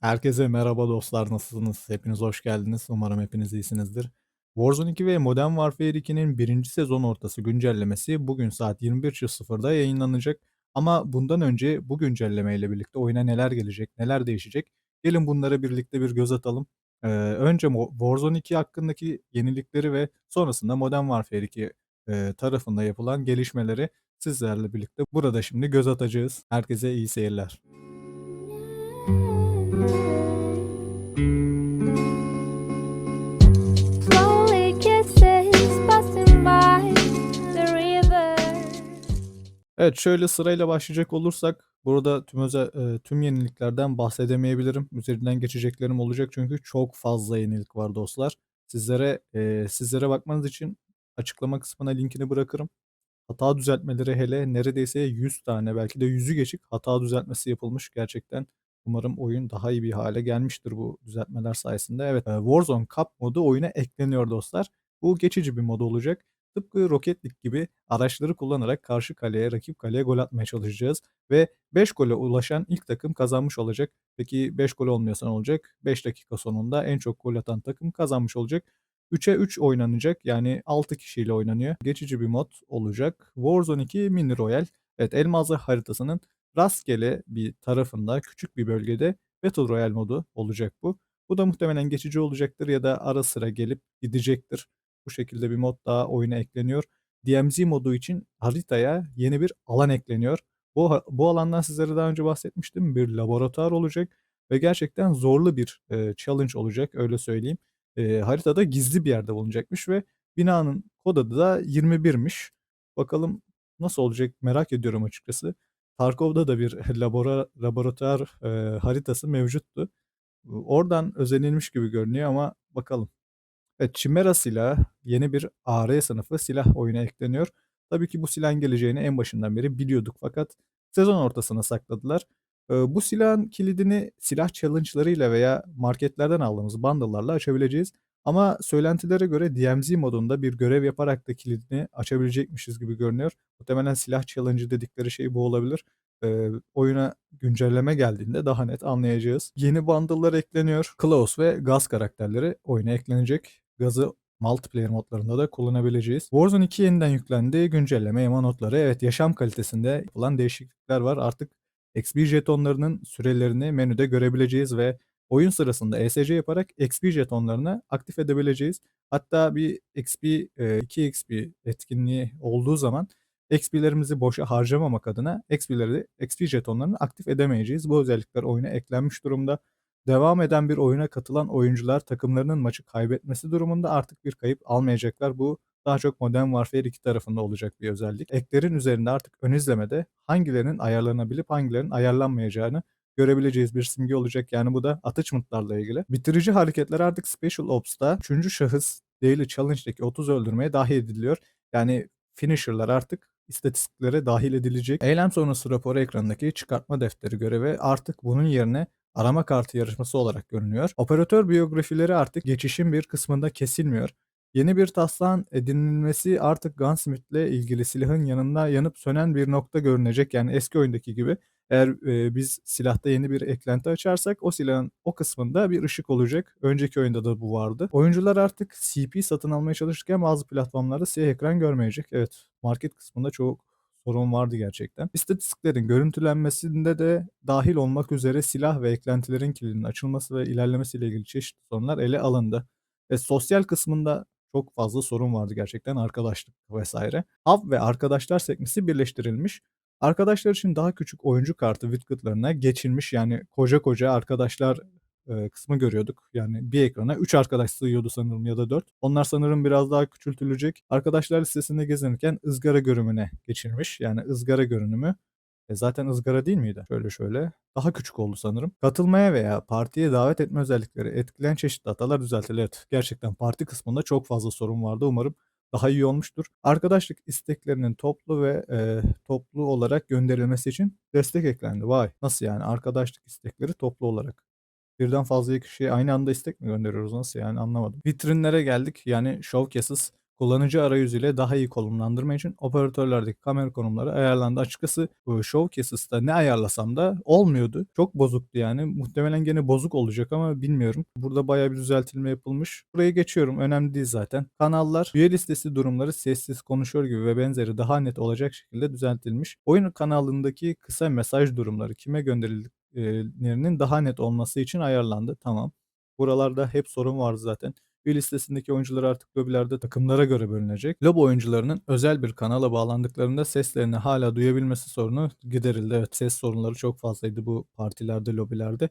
Herkese merhaba dostlar, nasılsınız? Hepiniz hoş geldiniz. Umarım hepiniz iyisinizdir. Warzone 2 ve Modern Warfare 2'nin birinci sezon ortası güncellemesi bugün saat 21.00'da yayınlanacak. Ama bundan önce bu güncelleme ile birlikte oyuna neler gelecek, neler değişecek? Gelin bunlara birlikte bir göz atalım. Ee, önce Warzone 2 hakkındaki yenilikleri ve sonrasında Modern Warfare 2 e, tarafında yapılan gelişmeleri sizlerle birlikte burada şimdi göz atacağız. Herkese iyi seyirler. Evet, şöyle sırayla başlayacak olursak burada tüm öze eee, tüm yeniliklerden bahsedemeyebilirim. Üzerinden geçeceklerim olacak çünkü çok fazla yenilik var dostlar. Sizlere eee, sizlere bakmanız için açıklama kısmına linkini bırakırım. Hata düzeltmeleri hele neredeyse 100 tane belki de yüzü geçik hata düzeltmesi yapılmış gerçekten. Umarım oyun daha iyi bir hale gelmiştir bu düzeltmeler sayesinde. Evet, eee, Warzone Cup modu oyuna ekleniyor dostlar. Bu geçici bir mod olacak. Tıpkı Rocket League gibi araçları kullanarak karşı kaleye, rakip kaleye gol atmaya çalışacağız ve 5 gole ulaşan ilk takım kazanmış olacak. Peki 5 gol olmuyorsa ne olacak? 5 dakika sonunda en çok gol atan takım kazanmış olacak. 3'e 3 oynanacak. Yani 6 kişiyle oynanıyor. Geçici bir mod olacak. Warzone 2 Mini Royal. Evet Elmazlı haritasının rastgele bir tarafında küçük bir bölgede Battle Royale modu olacak bu. Bu da muhtemelen geçici olacaktır ya da ara sıra gelip gidecektir. Bu şekilde bir mod daha oyuna ekleniyor. DMZ modu için haritaya yeni bir alan ekleniyor. Bu, bu alandan sizlere daha önce bahsetmiştim. Bir laboratuvar olacak ve gerçekten zorlu bir e, challenge olacak öyle söyleyeyim. E, haritada gizli bir yerde bulunacakmış ve binanın kod adı da 21'miş. Bakalım nasıl olacak merak ediyorum açıkçası. Tarkov'da da bir labora, laboratuvar e, haritası mevcuttu. Oradan özenilmiş gibi görünüyor ama bakalım. Evet, Chimera silahı yeni bir AR sınıfı silah oyuna ekleniyor. Tabii ki bu silahın geleceğini en başından beri biliyorduk fakat sezon ortasına sakladılar. Ee, bu silahın kilidini silah challenge'larıyla veya marketlerden aldığımız bundle'larla açabileceğiz. Ama söylentilere göre DMZ modunda bir görev yaparak da kilidini açabilecekmişiz gibi görünüyor. Muhtemelen silah challenge dedikleri şey bu olabilir. Ee, oyuna güncelleme geldiğinde daha net anlayacağız. Yeni bundle'lar ekleniyor. Klaus ve Gaz karakterleri oyuna eklenecek. Gazı multiplayer modlarında da kullanabileceğiz. Warzone 2 yeniden yüklendi. Güncelleme ema notları. Evet yaşam kalitesinde yapılan değişiklikler var. Artık XP jetonlarının sürelerini menüde görebileceğiz ve oyun sırasında ESC yaparak XP jetonlarını aktif edebileceğiz. Hatta bir XP, 2 XP etkinliği olduğu zaman XP'lerimizi boşa harcamamak adına XP'leri, XP jetonlarını aktif edemeyeceğiz. Bu özellikler oyuna eklenmiş durumda. Devam eden bir oyuna katılan oyuncular takımlarının maçı kaybetmesi durumunda artık bir kayıp almayacaklar. Bu daha çok Modern Warfare 2 tarafında olacak bir özellik. Eklerin üzerinde artık ön izlemede hangilerinin ayarlanabilip hangilerinin ayarlanmayacağını görebileceğiz bir simge olacak. Yani bu da attachment'larla ilgili. Bitirici hareketler artık Special Ops'ta 3. şahıs Daily Challenge'daki 30 öldürmeye dahil ediliyor. Yani finisher'lar artık istatistiklere dahil edilecek. Eylem sonrası raporu ekranındaki çıkartma defteri görevi artık bunun yerine arama kartı yarışması olarak görünüyor. Operatör biyografileri artık geçişin bir kısmında kesilmiyor. Yeni bir taslağın edinilmesi artık Gunsmith'le ilgili silahın yanında yanıp sönen bir nokta görünecek. Yani eski oyundaki gibi eğer e, biz silahta yeni bir eklenti açarsak o silahın o kısmında bir ışık olacak. Önceki oyunda da bu vardı. Oyuncular artık CP satın almaya çalışırken bazı platformlarda siyah ekran görmeyecek. Evet market kısmında çok sorun vardı gerçekten. İstatistiklerin görüntülenmesinde de dahil olmak üzere silah ve eklentilerin kilidinin açılması ve ilerlemesiyle ilgili çeşitli sorunlar ele alındı. Ve sosyal kısmında çok fazla sorun vardı gerçekten arkadaşlık vesaire. Hub ve arkadaşlar sekmesi birleştirilmiş. Arkadaşlar için daha küçük oyuncu kartı widget'larına geçilmiş yani koca koca arkadaşlar e, kısmı görüyorduk. Yani bir ekrana 3 arkadaş sığıyordu sanırım ya da 4. Onlar sanırım biraz daha küçültülecek. Arkadaşlar listesinde gezinirken ızgara görünümüne geçilmiş. Yani ızgara görünümü e zaten ızgara değil miydi? Şöyle şöyle. Daha küçük oldu sanırım. Katılmaya veya partiye davet etme özellikleri etkileyen çeşitli hatalar düzeltildi. Evet, gerçekten parti kısmında çok fazla sorun vardı. Umarım daha iyi olmuştur. Arkadaşlık isteklerinin toplu ve e, toplu olarak gönderilmesi için destek eklendi. Vay nasıl yani arkadaşlık istekleri toplu olarak. Birden fazla kişiye aynı anda istek mi gönderiyoruz nasıl yani anlamadım. Vitrinlere geldik yani showcases kullanıcı arayüzüyle daha iyi konumlandırma için operatörlerdeki kamera konumları ayarlandı. Açıkçası bu Showcases'ta ne ayarlasam da olmuyordu. Çok bozuktu yani. Muhtemelen gene bozuk olacak ama bilmiyorum. Burada bayağı bir düzeltilme yapılmış. Buraya geçiyorum. Önemli değil zaten. Kanallar, üye listesi durumları sessiz konuşuyor gibi ve benzeri daha net olacak şekilde düzeltilmiş. Oyun kanalındaki kısa mesaj durumları kime gönderildiklerinin daha net olması için ayarlandı. Tamam. Buralarda hep sorun vardı zaten. Üye listesindeki oyuncular artık lobilerde takımlara göre bölünecek. Lobi oyuncularının özel bir kanala bağlandıklarında seslerini hala duyabilmesi sorunu giderildi. Evet ses sorunları çok fazlaydı bu partilerde, lobilerde.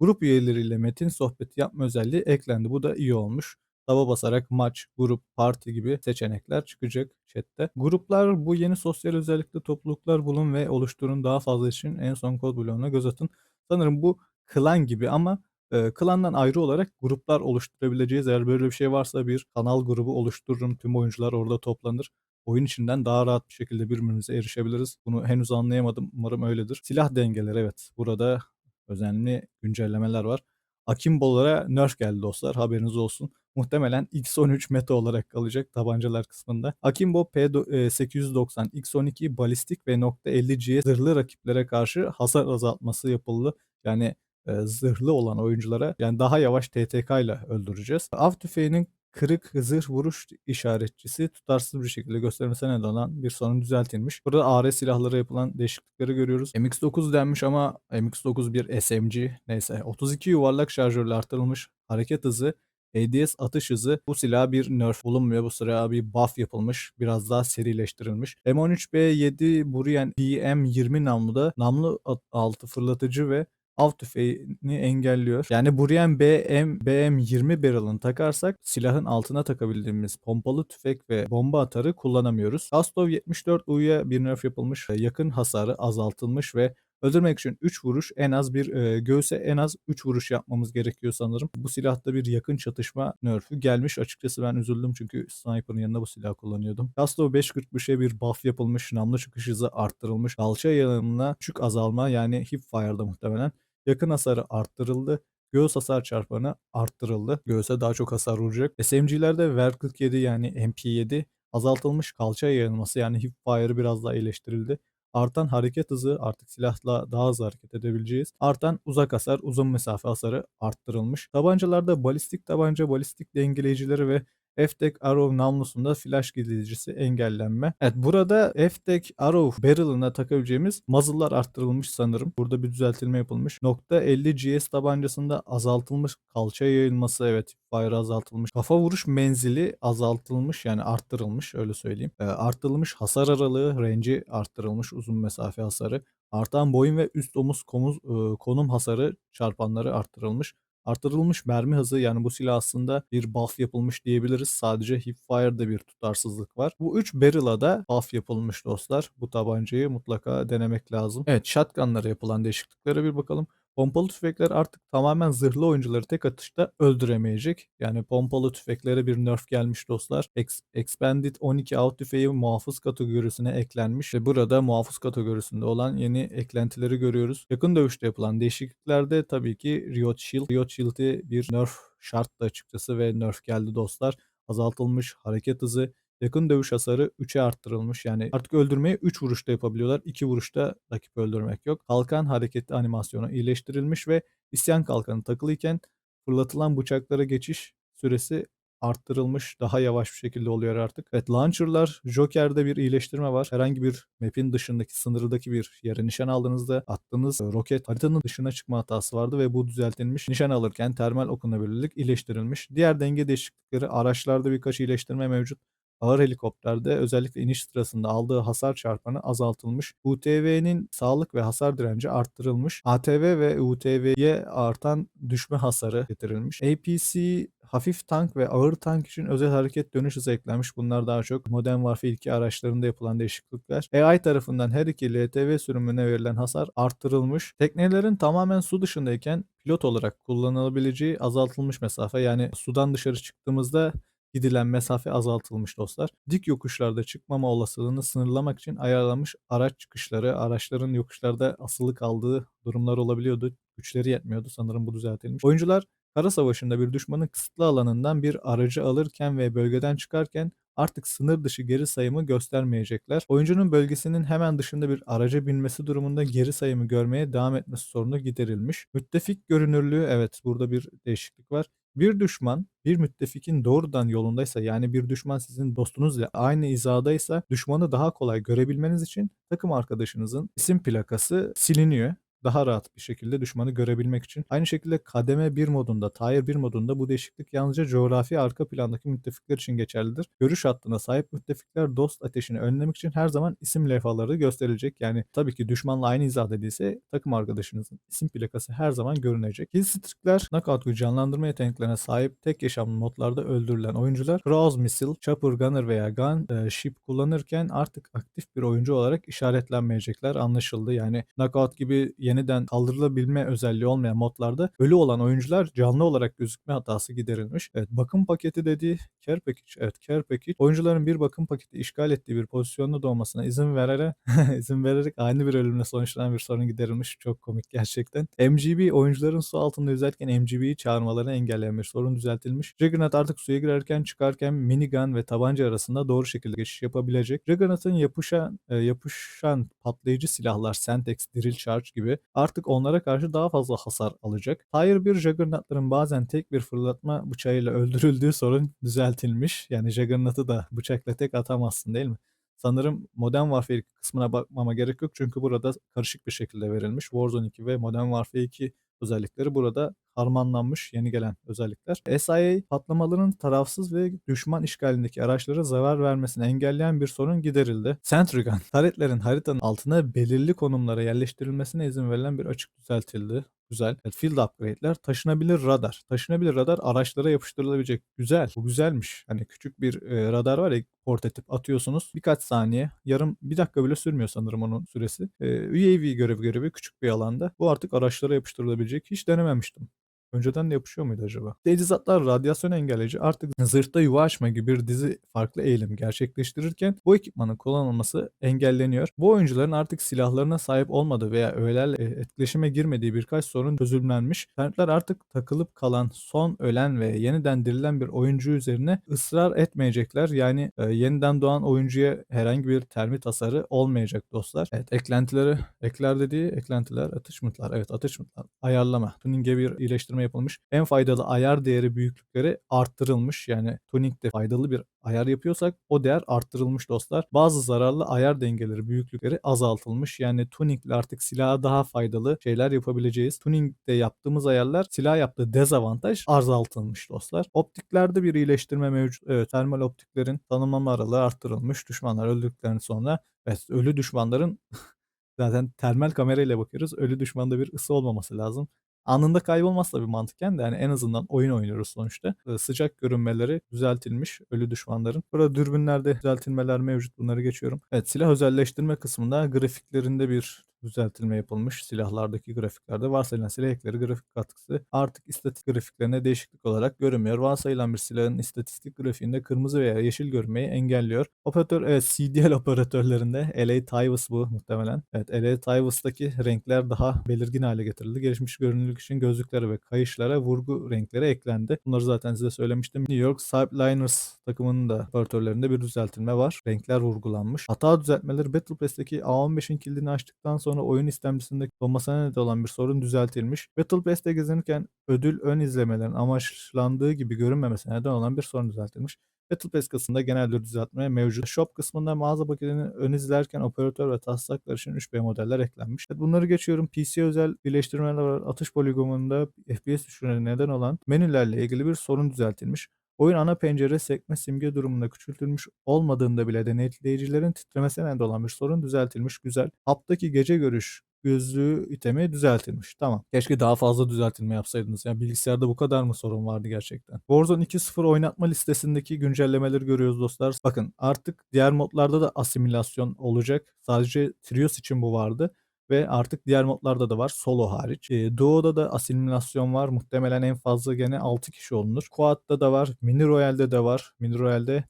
Grup üyeleriyle metin sohbeti yapma özelliği eklendi. Bu da iyi olmuş. Taba basarak maç, grup, parti gibi seçenekler çıkacak chatte. Gruplar bu yeni sosyal özellikle topluluklar bulun ve oluşturun daha fazla için en son kod bloğuna göz atın. Sanırım bu klan gibi ama e, klandan ayrı olarak gruplar oluşturabileceğiz. Eğer böyle bir şey varsa bir kanal grubu oluştururum. Tüm oyuncular orada toplanır. Oyun içinden daha rahat bir şekilde birbirimize erişebiliriz. Bunu henüz anlayamadım. Umarım öyledir. Silah dengeleri evet. Burada önemli güncellemeler var. Akimbolara nerf geldi dostlar. Haberiniz olsun. Muhtemelen X13 meta olarak kalacak tabancalar kısmında. Akimbo P890 X12 balistik ve .50G zırhlı rakiplere karşı hasar azaltması yapıldı. Yani e, zırhlı olan oyunculara yani daha yavaş TTK ile öldüreceğiz. Av tüfeğinin kırık zırh vuruş işaretçisi tutarsız bir şekilde göstermesine neden olan bir sorun düzeltilmiş. Burada AR silahlara yapılan değişiklikleri görüyoruz. MX9 denmiş ama MX9 bir SMG. Neyse 32 yuvarlak şarjörle artırılmış hareket hızı ADS atış hızı bu silah bir nerf bulunmuyor. Bu silah bir buff yapılmış. Biraz daha serileştirilmiş. M13B7 Burien BM20 namluda namlu altı fırlatıcı ve av tüfeğini engelliyor. Yani Burien BM, BM20 barrel'ını takarsak silahın altına takabildiğimiz pompalı tüfek ve bomba atarı kullanamıyoruz. Kastov 74U'ya bir nerf yapılmış. Yakın hasarı azaltılmış ve Öldürmek için 3 vuruş en az bir e, göğse en az 3 vuruş yapmamız gerekiyor sanırım. Bu silahta bir yakın çatışma nerfü gelmiş. Açıkçası ben üzüldüm çünkü sniper'ın yanında bu silah kullanıyordum. Castro 5.45'e bir buff yapılmış. Namlu çıkış hızı arttırılmış. Kalça yanına küçük azalma yani hipfire'da muhtemelen. Yakın hasarı arttırıldı. Göğüs hasar çarpanı arttırıldı. Göğüse daha çok hasar vuracak. SMG'lerde Ver 47 yani MP7 azaltılmış kalça yayılması yani hipfire'ı biraz daha iyileştirildi. Artan hareket hızı artık silahla daha hızlı hareket edebileceğiz. Artan uzak hasar, uzun mesafe hasarı arttırılmış. Tabancalarda balistik tabanca, balistik dengeleyicileri ve F-Tek Arrow namlusunda flash gizleyicisi engellenme. Evet burada F-Tek Arrow barrel'ına takabileceğimiz muzzle'lar arttırılmış sanırım. Burada bir düzeltilme yapılmış. Nokta 50 GS tabancasında azaltılmış kalça yayılması evet fire azaltılmış. Kafa vuruş menzili azaltılmış yani arttırılmış öyle söyleyeyim. E, arttırılmış hasar aralığı range'i arttırılmış uzun mesafe hasarı. Artan boyun ve üst omuz komuz, e, konum hasarı çarpanları arttırılmış. Artırılmış mermi hızı yani bu silah aslında bir buff yapılmış diyebiliriz. Sadece hipfire'da bir tutarsızlık var. Bu 3 barrel'a da buff yapılmış dostlar. Bu tabancayı mutlaka denemek lazım. Evet shotgunlara yapılan değişikliklere bir bakalım. Pompalı tüfekler artık tamamen zırhlı oyuncuları tek atışta öldüremeyecek. Yani pompalı tüfeklere bir nerf gelmiş dostlar. Ex Expanded 12 out tüfeği muhafız kategorisine eklenmiş ve burada muhafız kategorisinde olan yeni eklentileri görüyoruz. Yakın dövüşte yapılan değişikliklerde tabii ki Riot Shield. Riot Shield'i bir nerf şarttı açıkçası ve nerf geldi dostlar. Azaltılmış hareket hızı, Yakın dövüş hasarı 3'e arttırılmış. Yani artık öldürmeyi 3 vuruşta yapabiliyorlar. 2 vuruşta rakip öldürmek yok. Kalkan hareketli animasyonu iyileştirilmiş ve isyan kalkanı takılıyken fırlatılan bıçaklara geçiş süresi arttırılmış. Daha yavaş bir şekilde oluyor artık. Evet launcher'lar Joker'de bir iyileştirme var. Herhangi bir map'in dışındaki sınırdaki bir yere nişan aldığınızda attığınız roket haritanın dışına çıkma hatası vardı ve bu düzeltilmiş. Nişan alırken termal okunabilirlik iyileştirilmiş. Diğer denge değişiklikleri araçlarda birkaç iyileştirme mevcut. Ağır helikopterde özellikle iniş sırasında aldığı hasar çarpanı azaltılmış. UTV'nin sağlık ve hasar direnci arttırılmış. ATV ve UTV'ye artan düşme hasarı getirilmiş. APC hafif tank ve ağır tank için özel hareket dönüş hızı eklenmiş. Bunlar daha çok Modern Warfare 2 araçlarında yapılan değişiklikler. AI tarafından her iki LTV sürümüne verilen hasar arttırılmış. Teknelerin tamamen su dışındayken pilot olarak kullanılabileceği azaltılmış mesafe. Yani sudan dışarı çıktığımızda gidilen mesafe azaltılmış dostlar. Dik yokuşlarda çıkmama olasılığını sınırlamak için ayarlanmış araç çıkışları, araçların yokuşlarda asılı kaldığı durumlar olabiliyordu. Güçleri yetmiyordu sanırım bu düzeltilmiş. Oyuncular kara savaşında bir düşmanın kısıtlı alanından bir aracı alırken ve bölgeden çıkarken artık sınır dışı geri sayımı göstermeyecekler. Oyuncunun bölgesinin hemen dışında bir araca binmesi durumunda geri sayımı görmeye devam etmesi sorunu giderilmiş. Müttefik görünürlüğü evet burada bir değişiklik var. Bir düşman bir müttefikin doğrudan yolundaysa yani bir düşman sizin dostunuzla aynı hizadaysa düşmanı daha kolay görebilmeniz için takım arkadaşınızın isim plakası siliniyor daha rahat bir şekilde düşmanı görebilmek için. Aynı şekilde kademe 1 modunda, Tier 1 modunda bu değişiklik yalnızca coğrafi arka plandaki müttefikler için geçerlidir. Görüş hattına sahip müttefikler dost ateşini önlemek için her zaman isim levhaları gösterilecek. Yani tabii ki düşmanla aynı hizada değilse takım arkadaşınızın isim plakası her zaman görünecek. Killstreak'ler knockout ve canlandırma yeteneklerine sahip tek yaşamlı modlarda öldürülen oyuncular Cross Missile, Chopper Gunner veya Gun e, Ship kullanırken artık aktif bir oyuncu olarak işaretlenmeyecekler anlaşıldı. Yani knockout gibi yeniden kaldırılabilme özelliği olmayan modlarda ölü olan oyuncular canlı olarak gözükme hatası giderilmiş. Evet bakım paketi dediği care package. Evet care package. Oyuncuların bir bakım paketi işgal ettiği bir pozisyonda doğmasına izin vererek izin vererek aynı bir ölümle sonuçlanan bir sorun giderilmiş. Çok komik gerçekten. MGB oyuncuların su altında yüzerken MGB'yi çağırmalarını engelleyen bir sorun düzeltilmiş. Juggernaut artık suya girerken çıkarken minigun ve tabanca arasında doğru şekilde geçiş yapabilecek. Juggernaut'ın yapışan, e, yapışan patlayıcı silahlar Sentex, Drill Charge gibi artık onlara karşı daha fazla hasar alacak. Tier 1 Juggernaut'ların bazen tek bir fırlatma bıçağıyla öldürüldüğü sorun düzeltilmiş. Yani Juggernaut'ı da bıçakla tek atamazsın değil mi? Sanırım Modern Warfare kısmına bakmama gerek yok çünkü burada karışık bir şekilde verilmiş. Warzone 2 ve Modern Warfare 2 özellikleri burada harmanlanmış yeni gelen özellikler. SIA patlamaların tarafsız ve düşman işgalindeki araçlara zarar vermesini engelleyen bir sorun giderildi. Sentry Gun, taretlerin haritanın altına belirli konumlara yerleştirilmesine izin verilen bir açık düzeltildi. Güzel. Field upgrade'ler. Taşınabilir radar. Taşınabilir radar araçlara yapıştırılabilecek. Güzel. Bu güzelmiş. Hani küçük bir e, radar var ya portatif atıyorsunuz. Birkaç saniye, yarım bir dakika bile sürmüyor sanırım onun süresi. E, UAV görevi görevi küçük bir alanda. Bu artık araçlara yapıştırılabilecek. Hiç denememiştim. Önceden de yapışıyor muydu acaba? Teçhizatlar radyasyon engelleyici artık zırhta yuva açma gibi bir dizi farklı eğilim gerçekleştirirken bu ekipmanın kullanılması engelleniyor. Bu oyuncuların artık silahlarına sahip olmadığı veya öğelerle etkileşime girmediği birkaç sorun çözümlenmiş. Tanrılar artık takılıp kalan son ölen ve yeniden dirilen bir oyuncu üzerine ısrar etmeyecekler. Yani e, yeniden doğan oyuncuya herhangi bir termit hasarı olmayacak dostlar. Evet eklentileri, ekler dediği eklentiler, atışmıtlar. Evet atışmıtlar. Ayarlama. Tuning'e bir iyileştirme yapılmış. En faydalı ayar değeri büyüklükleri arttırılmış. Yani tuning'de faydalı bir ayar yapıyorsak o değer arttırılmış dostlar. Bazı zararlı ayar dengeleri büyüklükleri azaltılmış. Yani tuningle artık silaha daha faydalı şeyler yapabileceğiz. Tuning'de yaptığımız ayarlar silah yaptığı dezavantaj azaltılmış dostlar. Optiklerde bir iyileştirme mevcut. Evet termal optiklerin tanımlama aralığı arttırılmış. Düşmanlar öldükten sonra evet, ölü düşmanların zaten termal kamerayla bakıyoruz. Ölü düşmanda bir ısı olmaması lazım anında kaybolmaz tabii mantıken de yani en azından oyun oynuyoruz sonuçta. Sıcak görünmeleri düzeltilmiş ölü düşmanların. Burada dürbünlerde düzeltilmeler mevcut bunları geçiyorum. Evet silah özelleştirme kısmında grafiklerinde bir düzeltilme yapılmış silahlardaki grafiklerde varsayılan silah ekleri grafik katkısı artık istatistik grafiklerine değişiklik olarak görünmüyor. Varsayılan bir silahın istatistik grafiğinde kırmızı veya yeşil görmeyi engelliyor. Operatör evet CDL operatörlerinde LA Tivus bu muhtemelen. Evet LA Tivus'taki renkler daha belirgin hale getirildi. Gelişmiş görünürlük için gözlüklere ve kayışlara vurgu renkleri eklendi. Bunları zaten size söylemiştim. New York Subliners takımının da operatörlerinde bir düzeltilme var. Renkler vurgulanmış. Hata düzeltmeleri Battle Pass'teki A15'in kilidini açtıktan sonra oyun istemcisinde olmasına neden olan bir sorun düzeltilmiş. Battle Pass'te gezinirken ödül ön izlemelerin amaçlandığı gibi görünmemesine neden olan bir sorun düzeltilmiş. Battle Pass kısmında genel bir düzeltme mevcut. Shop kısmında mağaza paketini ön izlerken operatör ve taslaklar için 3B modeller eklenmiş. Bunları geçiyorum. PC özel birleştirmeler. Atış poligonunda FPS düşürüne neden olan menülerle ilgili bir sorun düzeltilmiş. Oyun ana pencere sekme simge durumunda küçültülmüş olmadığında bile denetleyicilerin titremesine neden olan bir sorun düzeltilmiş. Güzel. Haptaki gece görüş gözlüğü itemi düzeltilmiş. Tamam. Keşke daha fazla düzeltilme yapsaydınız. Yani bilgisayarda bu kadar mı sorun vardı gerçekten? Warzone 2.0 oynatma listesindeki güncellemeleri görüyoruz dostlar. Bakın artık diğer modlarda da asimilasyon olacak. Sadece Trios için bu vardı ve artık diğer modlarda da var solo hariç. E, Duo'da da asimilasyon var. Muhtemelen en fazla gene 6 kişi olunur. Quad'da da var. Mini Royale'de de var. Mini Royale'de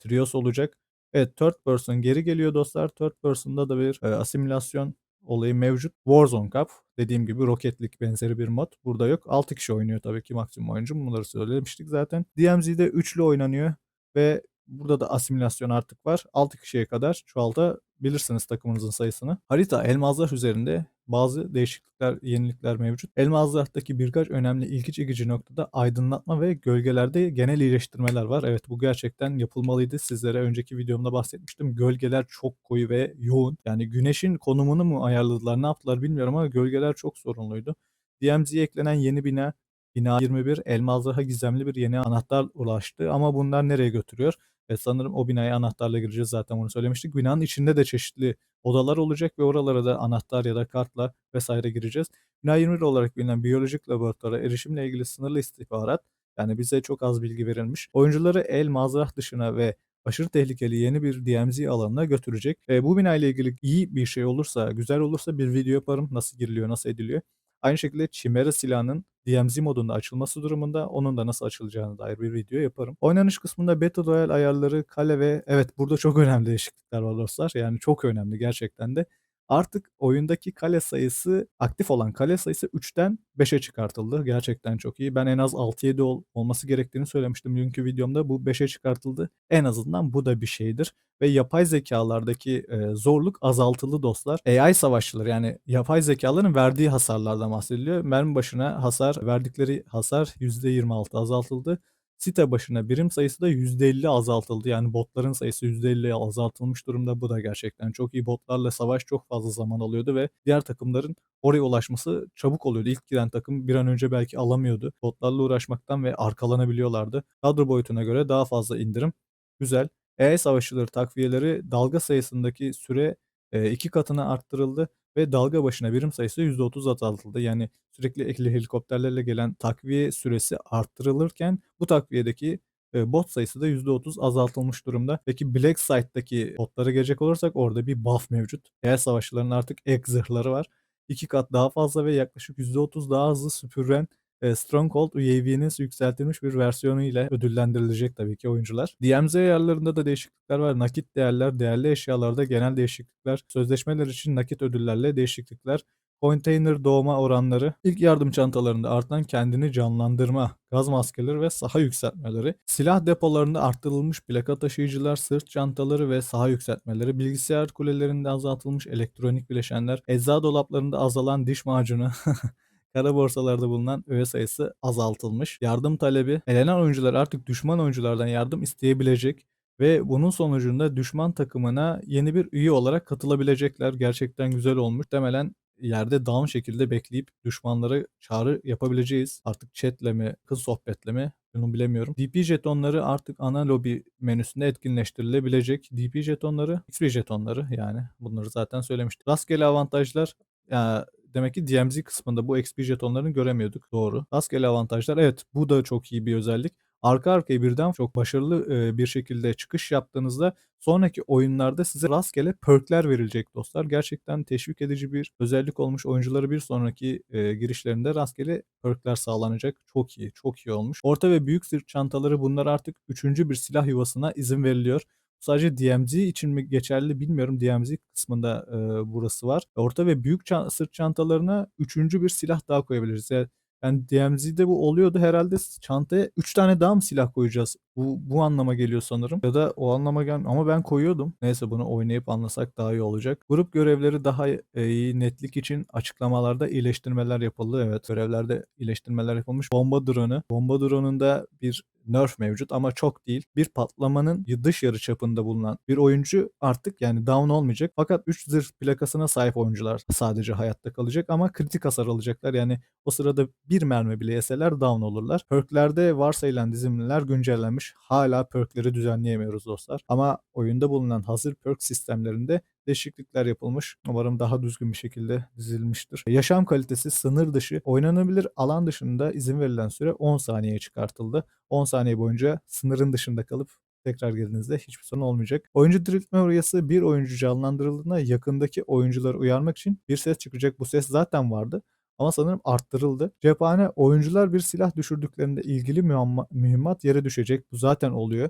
Trios olacak. Evet third person geri geliyor dostlar. Third person'da da bir e, asimilasyon olayı mevcut. Warzone Cup dediğim gibi Rocket League benzeri bir mod. Burada yok. 6 kişi oynuyor tabii ki maksimum oyuncu. Bunları söylemiştik zaten. DMZ'de üçlü oynanıyor ve Burada da asimilasyon artık var. 6 kişiye kadar çoğaltabilirsiniz takımınızın sayısını. Harita Elmazlar üzerinde bazı değişiklikler, yenilikler mevcut. Elmazlar'daki birkaç önemli ilgi çekici noktada aydınlatma ve gölgelerde genel iyileştirmeler var. Evet bu gerçekten yapılmalıydı. Sizlere önceki videomda bahsetmiştim. Gölgeler çok koyu ve yoğun. Yani güneşin konumunu mu ayarladılar, ne yaptılar bilmiyorum ama gölgeler çok sorunluydu. DMZ'ye eklenen yeni bina Bina 21 Elmazlığa gizemli bir yeni anahtar ulaştı ama bunlar nereye götürüyor? E, sanırım o binaya anahtarla gireceğiz zaten bunu söylemiştik. Binanın içinde de çeşitli odalar olacak ve oralara da anahtar ya da kartla vesaire gireceğiz. Bina 21 olarak bilinen biyolojik laboratuvara erişimle ilgili sınırlı istihbarat yani bize çok az bilgi verilmiş. Oyuncuları el mazrah dışına ve aşırı tehlikeli yeni bir DMZ alanına götürecek. E, bu bina ile ilgili iyi bir şey olursa, güzel olursa bir video yaparım. Nasıl giriliyor, nasıl ediliyor. Aynı şekilde Chimera silahının DMZ modunda açılması durumunda onun da nasıl açılacağına dair bir video yaparım. Oynanış kısmında Battle Royale ayarları, kale ve evet burada çok önemli değişiklikler var dostlar. Yani çok önemli gerçekten de. Artık oyundaki kale sayısı, aktif olan kale sayısı 3'ten 5'e çıkartıldı. Gerçekten çok iyi. Ben en az 6-7 ol, olması gerektiğini söylemiştim dünkü videomda. Bu 5'e çıkartıldı. En azından bu da bir şeydir. Ve yapay zekalardaki e, zorluk azaltılı dostlar. AI savaşçıları yani yapay zekaların verdiği hasarlardan bahsediliyor. Mermi başına hasar, verdikleri hasar %26 azaltıldı. Site başına birim sayısı da %50 azaltıldı. Yani botların sayısı %50 azaltılmış durumda. Bu da gerçekten çok iyi. Botlarla savaş çok fazla zaman alıyordu ve diğer takımların oraya ulaşması çabuk oluyordu. İlk giren takım bir an önce belki alamıyordu. Botlarla uğraşmaktan ve arkalanabiliyorlardı. Kadro boyutuna göre daha fazla indirim. Güzel. AI savaşçıları takviyeleri dalga sayısındaki süre e, iki katına arttırıldı ve dalga başına birim sayısı %30 azaltıldı. Yani sürekli ekli helikopterlerle gelen takviye süresi arttırılırken bu takviyedeki e, bot sayısı da %30 azaltılmış durumda. Peki Black Site'daki botlara gelecek olursak orada bir buff mevcut. AI savaşçıların artık ek var. İki kat daha fazla ve yaklaşık %30 daha hızlı süpüren e, Stronghold UAV'nin yükseltilmiş bir versiyonu ile ödüllendirilecek tabii ki oyuncular. DMZ ayarlarında da değişiklikler var. Nakit değerler, değerli eşyalarda genel değişiklikler, sözleşmeler için nakit ödüllerle değişiklikler, konteyner doğma oranları, ilk yardım çantalarında artan kendini canlandırma, gaz maskeleri ve saha yükseltmeleri, silah depolarında arttırılmış plaka taşıyıcılar, sırt çantaları ve saha yükseltmeleri, bilgisayar kulelerinde azaltılmış elektronik bileşenler, ecza dolaplarında azalan diş macunu, Kara borsalarda bulunan öğe sayısı azaltılmış. Yardım talebi. Elenen oyuncular artık düşman oyunculardan yardım isteyebilecek ve bunun sonucunda düşman takımına yeni bir üye olarak katılabilecekler. Gerçekten güzel olmuş. Temelen yerde down şekilde bekleyip düşmanlara çağrı yapabileceğiz. Artık chatle mi, kız sohbetle mi bunu bilemiyorum. DP jetonları artık ana lobi menüsünde etkinleştirilebilecek. DP jetonları, XP jetonları yani bunları zaten söylemiştim. Rastgele avantajlar ya demek ki DMZ kısmında bu XP jetonlarını göremiyorduk. Doğru. Rastgele avantajlar evet bu da çok iyi bir özellik. Arka arkaya birden çok başarılı e, bir şekilde çıkış yaptığınızda sonraki oyunlarda size rastgele perkler verilecek dostlar. Gerçekten teşvik edici bir özellik olmuş. Oyuncuları bir sonraki e, girişlerinde rastgele perkler sağlanacak. Çok iyi, çok iyi olmuş. Orta ve büyük sırt çantaları bunlar artık üçüncü bir silah yuvasına izin veriliyor. Sadece DMZ için mi geçerli bilmiyorum. DMZ kısmında e, burası var. Orta ve büyük çan- sırt çantalarına üçüncü bir silah daha koyabiliriz. Yani yani DMZ'de bu oluyordu herhalde çantaya 3 tane daha mı silah koyacağız? Bu, bu anlama geliyor sanırım. Ya da o anlama gelmiyor. Ama ben koyuyordum. Neyse bunu oynayıp anlasak daha iyi olacak. Grup görevleri daha iyi netlik için açıklamalarda iyileştirmeler yapıldı. Evet görevlerde iyileştirmeler yapılmış. Bomba drone'u. Bomba drone'unda bir nerf mevcut ama çok değil. Bir patlamanın dış yarı çapında bulunan bir oyuncu artık yani down olmayacak. Fakat 3 zırh plakasına sahip oyuncular sadece hayatta kalacak ama kritik hasar alacaklar. Yani o sırada bir mermi bile yeseler down olurlar. Perklerde varsayılan dizimler güncellenmiş. Hala perkleri düzenleyemiyoruz dostlar. Ama oyunda bulunan hazır perk sistemlerinde değişiklikler yapılmış. Umarım daha düzgün bir şekilde dizilmiştir. Yaşam kalitesi sınır dışı oynanabilir alan dışında izin verilen süre 10 saniyeye çıkartıldı. 10 saniye boyunca sınırın dışında kalıp tekrar girdiğinizde hiçbir sorun olmayacak. Oyuncu diriltme uyarısı bir oyuncu canlandırıldığında yakındaki oyuncuları uyarmak için bir ses çıkacak. Bu ses zaten vardı ama sanırım arttırıldı. Cephane oyuncular bir silah düşürdüklerinde ilgili mühimmat, yere düşecek. Bu zaten oluyor.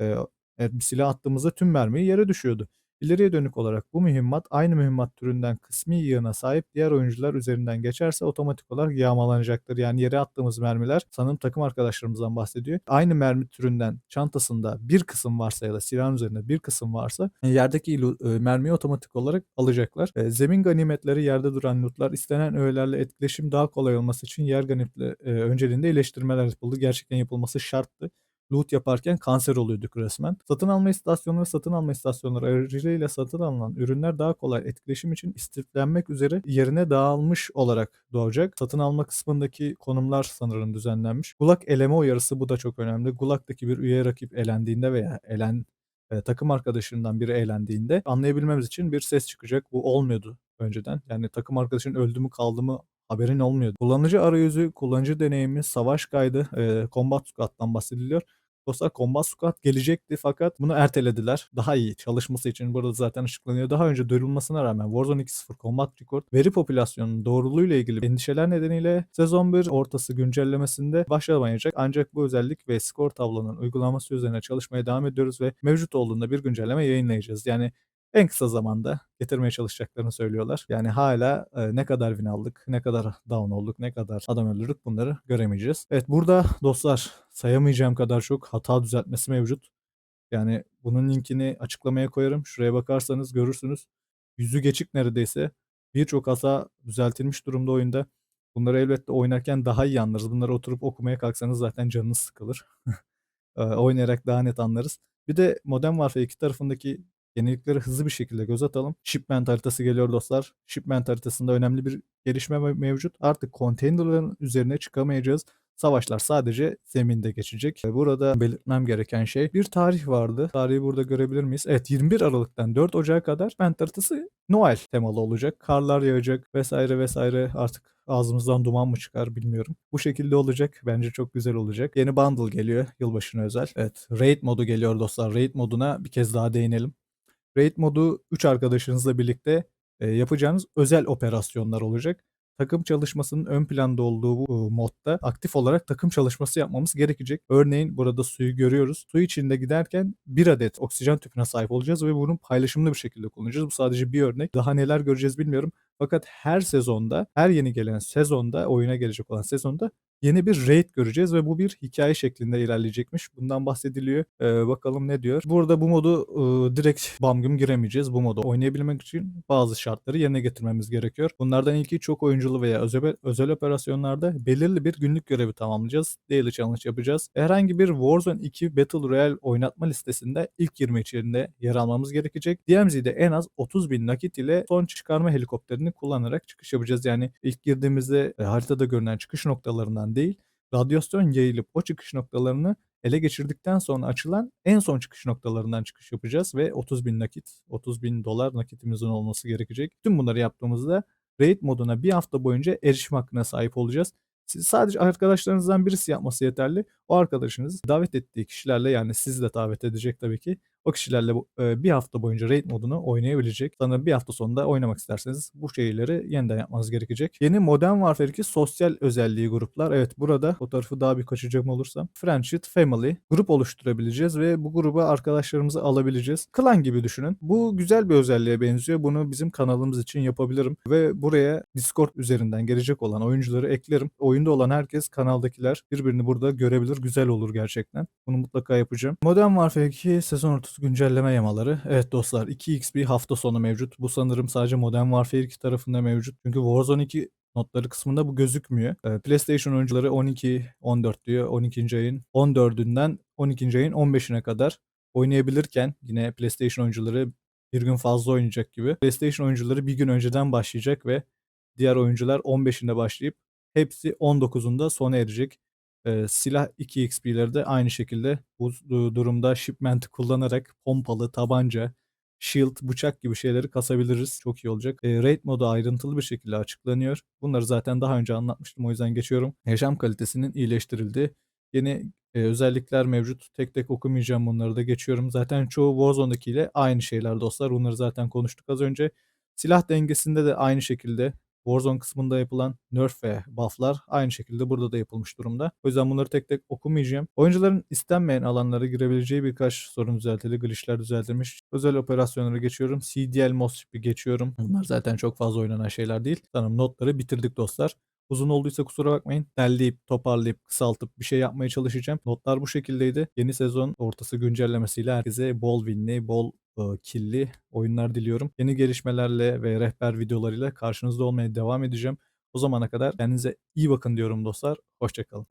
Ee, evet, bir silah attığımızda tüm mermi yere düşüyordu. İleriye dönük olarak bu mühimmat aynı mühimmat türünden kısmi yığına sahip diğer oyuncular üzerinden geçerse otomatik olarak yağmalanacaktır. Yani yere attığımız mermiler sanırım takım arkadaşlarımızdan bahsediyor. Aynı mermi türünden çantasında bir kısım varsa ya da silahın üzerinde bir kısım varsa e, yerdeki ilu- e, mermiyi otomatik olarak alacaklar. E, zemin ganimetleri yerde duran lootlar istenen öğelerle etkileşim daha kolay olması için yer ganimetleri önceliğinde iyileştirmeler yapıldı. Gerçekten yapılması şarttı loot yaparken kanser oluyorduk resmen. Satın alma istasyonları satın alma istasyonları aracılığıyla satın alınan ürünler daha kolay etkileşim için istiflenmek üzere yerine dağılmış olarak doğacak. Satın alma kısmındaki konumlar sanırım düzenlenmiş. Gulag eleme uyarısı bu da çok önemli. Gulag'daki bir üye rakip elendiğinde veya elen e, takım arkadaşından biri eğlendiğinde anlayabilmemiz için bir ses çıkacak. Bu olmuyordu önceden. Yani takım arkadaşın öldü mü kaldı mı haberin olmuyordu. Kullanıcı arayüzü, kullanıcı deneyimi, savaş kaydı, e, Combat Squad'dan bahsediliyor. Dostlar Combat Squad gelecekti fakat bunu ertelediler. Daha iyi çalışması için burada zaten açıklanıyor. Daha önce duyurulmasına rağmen Warzone 2.0 Combat Record veri popülasyonunun doğruluğuyla ilgili endişeler nedeniyle sezon 1 ortası güncellemesinde başlamayacak. Ancak bu özellik ve skor tablonun uygulaması üzerine çalışmaya devam ediyoruz ve mevcut olduğunda bir güncelleme yayınlayacağız. Yani en kısa zamanda getirmeye çalışacaklarını söylüyorlar. Yani hala e, ne kadar win aldık, ne kadar down olduk, ne kadar adam öldürdük bunları göremeyeceğiz. Evet burada dostlar sayamayacağım kadar çok hata düzeltmesi mevcut. Yani bunun linkini açıklamaya koyarım. Şuraya bakarsanız görürsünüz. Yüzü geçik neredeyse. Birçok hata düzeltilmiş durumda oyunda. Bunları elbette oynarken daha iyi anlarız. Bunları oturup okumaya kalksanız zaten canınız sıkılır. Eee, oynayarak daha net anlarız. Bir de Modern Warfare 2 tarafındaki yenilikleri hızlı bir şekilde göz atalım. Shipment haritası geliyor dostlar. Shipment haritasında önemli bir gelişme mev- mevcut. Artık konteynerların üzerine çıkamayacağız. Savaşlar sadece zeminde geçecek. Burada belirtmem gereken şey bir tarih vardı. Tarihi burada görebilir miyiz? Evet 21 Aralık'tan 4 Ocak'a kadar Shipment haritası Noel temalı olacak. Karlar yağacak vesaire vesaire artık ağzımızdan duman mı çıkar bilmiyorum. Bu şekilde olacak. Bence çok güzel olacak. Yeni bundle geliyor yılbaşına özel. Evet raid modu geliyor dostlar. Raid moduna bir kez daha değinelim. Raid modu 3 arkadaşınızla birlikte e, yapacağınız özel operasyonlar olacak. Takım çalışmasının ön planda olduğu bu e, modda aktif olarak takım çalışması yapmamız gerekecek. Örneğin burada suyu görüyoruz. Su içinde giderken bir adet oksijen tüpüne sahip olacağız ve bunun paylaşımlı bir şekilde kullanacağız. Bu sadece bir örnek. Daha neler göreceğiz bilmiyorum. Fakat her sezonda, her yeni gelen sezonda, oyuna gelecek olan sezonda yeni bir raid göreceğiz ve bu bir hikaye şeklinde ilerleyecekmiş. Bundan bahsediliyor. Ee, bakalım ne diyor. Burada bu modu e, direkt bam güm giremeyeceğiz. Bu modu oynayabilmek için bazı şartları yerine getirmemiz gerekiyor. Bunlardan ilki çok oyunculu veya özel, özel operasyonlarda belirli bir günlük görevi tamamlayacağız. Daily challenge yapacağız. Herhangi bir Warzone 2 Battle Royale oynatma listesinde ilk 20 içerisinde yer almamız gerekecek. DMZ'de en az 30 bin nakit ile son çıkarma helikopterini kullanarak çıkış yapacağız. Yani ilk girdiğimizde e, haritada görünen çıkış noktalarından değil, radyasyon yayılıp o çıkış noktalarını ele geçirdikten sonra açılan en son çıkış noktalarından çıkış yapacağız ve 30 bin nakit, 30 bin dolar nakitimizin olması gerekecek. Tüm bunları yaptığımızda raid moduna bir hafta boyunca erişim hakkına sahip olacağız. Siz sadece arkadaşlarınızdan birisi yapması yeterli. O arkadaşınız davet ettiği kişilerle yani sizi de davet edecek tabii ki. O kişilerle bir hafta boyunca raid modunu oynayabilecek. Sanırım bir hafta sonunda oynamak isterseniz bu şeyleri yeniden yapmanız gerekecek. Yeni Modern Warfare 2 sosyal özelliği gruplar. Evet burada fotoğrafı daha bir kaçacak olursam. Friendship, Family grup oluşturabileceğiz ve bu gruba arkadaşlarımızı alabileceğiz. Klan gibi düşünün. Bu güzel bir özelliğe benziyor. Bunu bizim kanalımız için yapabilirim. Ve buraya Discord üzerinden gelecek olan oyuncuları eklerim. Oyunda olan herkes kanaldakiler birbirini burada görebilir. Güzel olur gerçekten. Bunu mutlaka yapacağım. Modern Warfare 2 sezon ortası güncelleme yamaları. Evet dostlar 2x bir hafta sonu mevcut. Bu sanırım sadece Modern Warfare 2 tarafında mevcut. Çünkü Warzone 2 notları kısmında bu gözükmüyor. Ee, PlayStation oyuncuları 12, 14 diyor. 12. ayın 14'ünden 12. ayın 15'ine kadar oynayabilirken yine PlayStation oyuncuları bir gün fazla oynayacak gibi. PlayStation oyuncuları bir gün önceden başlayacak ve diğer oyuncular 15'inde başlayıp hepsi 19'unda sona erecek. Ee, silah 2xp'leri de aynı şekilde bu du- durumda shipment kullanarak pompalı, tabanca, shield, bıçak gibi şeyleri kasabiliriz. Çok iyi olacak. Ee, raid modu ayrıntılı bir şekilde açıklanıyor. Bunları zaten daha önce anlatmıştım o yüzden geçiyorum. Yaşam kalitesinin iyileştirildiği yeni e, özellikler mevcut. Tek tek okumayacağım bunları da geçiyorum. Zaten çoğu Warzone'dakiyle aynı şeyler dostlar. Bunları zaten konuştuk az önce. Silah dengesinde de aynı şekilde Warzone kısmında yapılan nerf ve bufflar aynı şekilde burada da yapılmış durumda. O yüzden bunları tek tek okumayacağım. Oyuncuların istenmeyen alanlara girebileceği birkaç sorun düzeltildi, glitchler düzeltilmiş. Özel operasyonlara geçiyorum. CDL Mossip'i geçiyorum. Bunlar zaten çok fazla oynanan şeyler değil. Sanırım notları bitirdik dostlar. Uzun olduysa kusura bakmayın. Derleyip, toparlayıp, kısaltıp bir şey yapmaya çalışacağım. Notlar bu şekildeydi. Yeni sezon ortası güncellemesiyle herkese bol winli, bol killi oyunlar diliyorum. Yeni gelişmelerle ve rehber videolarıyla karşınızda olmaya devam edeceğim. O zamana kadar kendinize iyi bakın diyorum dostlar. Hoşçakalın.